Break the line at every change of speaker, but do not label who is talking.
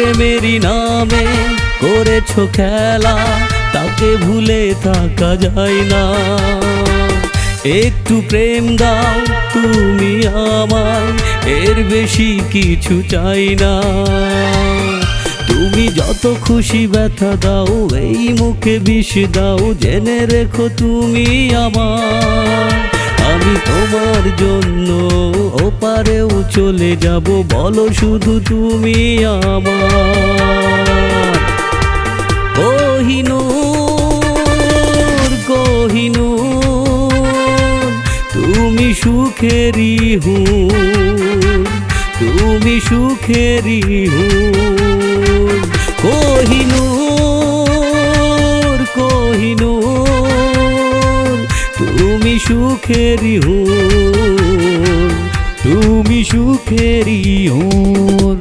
প্রেমেরই নামে করেছ খেলা, তাকে ভুলে থাকা যায় না। একটু প্রেম দাও তুমি আমায়, এর বেশি কিছু চাই না। তুমি যত খুশি ব্যথা দাও, এই মুখে বিষ দাও, জেনে রেখো তুমি আমার আমি তোমার জন্য। ওপারেও চলে যাব, বলো শুধু তুমি আমার। কোহিনূর কোহিনূর, তুমি সুখেরি হুর তুমি সুখেরি হুর তুমি সুখেরি হুর তুমি সুখেরি হুর